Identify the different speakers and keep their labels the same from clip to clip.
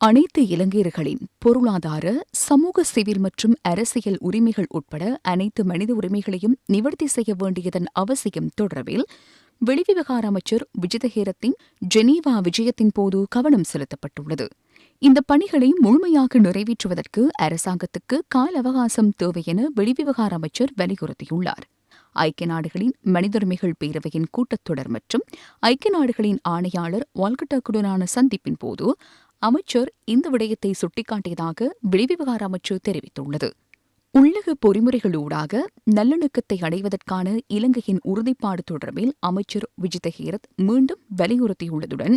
Speaker 1: அனைத்து இலங்கையர்களின் பொருளாதார சமூக சிவில் மற்றும் அரசியல் உரிமைகள் உட்பட அனைத்து மனித உரிமைகளையும் நிவர்த்தி செய்ய வேண்டியதன் அவசியம் தொடர்பில் வெளிவிவகார அமைச்சர் விஜிதஹேரத்தின் ஜெனீவா விஜயத்தின் போது கவனம் செலுத்தப்பட்டுள்ளது. இந்த பணிகளை முழுமையாக நிறைவேற்றுவதற்கு அரசாங்கத்துக்கு கால அவகாசம் தேவை என வெளிவிவகார அமைச்சர் வலியுறுத்தியுள்ளார். ஐக்கிய நாடுகளின் மனித உரிமைகள் பேரவையின் கூட்டத்தொடர் மற்றும் ஐக்கிய நாடுகளின் ஆணையாளர் வால்கட்டாக்குடனான சந்திப்பின் போது அமைச்சர் இந்த விடயத்தை சுட்டிக்காட்டியதாக வெளிவிவகார அமைச்சு தெரிவித்துள்ளது. உள்ளக பொறிமுறைகளூடாக நல்லிணக்கத்தை அடைவதற்கான இலங்கையின் உறுதிப்பாடு தொடர்பில் அமைச்சர் விஜித ஹீரத் மீண்டும் வலியுறுத்தியுள்ளதுடன்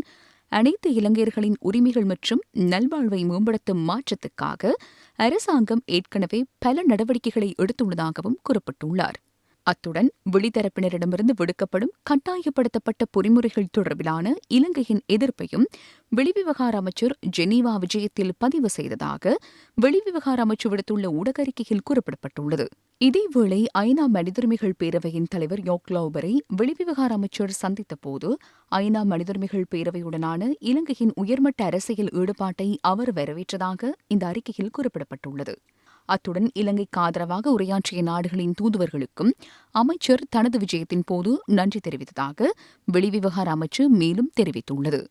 Speaker 1: அனைத்து இலங்கையர்களின் உரிமைகள் மற்றும் நல்வாழ்வை மேம்படுத்தும் மாற்றத்துக்காக அரசாங்கம் ஏற்கனவே பல நடவடிக்கைகளை எடுத்துள்ளதாகவும் குறிப்பிட்டுள்ளார். அத்துடன் வெளித்தரப்பினரிடமிருந்து விடுக்கப்படும் கட்டாயப்படுத்தப்பட்ட பொறிமுறைகள் தொடர்பிலான இலங்கையின் எதிர்ப்பையும் வெளிவிவகார அமைச்சர் ஜெனீவா விஜயத்தில் பதிவு செய்ததாக வெளிவிவகார அமைச்சு விடுத்துள்ள ஊடகறிக்கையில் குறிப்பிடப்பட்டுள்ளது. இதேவேளை ஐநா மனிதுரிமைகள் பேரவையின் தலைவர் யோக்லோபரை வெளிவிவகார அமைச்சர் சந்தித்த போது ஐநா மனிதுரிமைகள் பேரவையுடனான இலங்கையின் உயர்மட்ட அரசியல் ஈடுபாட்டை அவர் வரவேற்றதாக இந்த அறிக்கையில் குறிப்பிடப்பட்டுள்ளது. அத்துடன் இலங்கைக்கு ஆதரவாக உரையாற்றிய நாடுகளின் தூதுவர்களுக்கும் அமைச்சர் தனது விஜயத்தின் போது நன்றி தெரிவித்ததாக வெளிவிவகார அமைச்சு மேலும் தெரிவித்துள்ளது.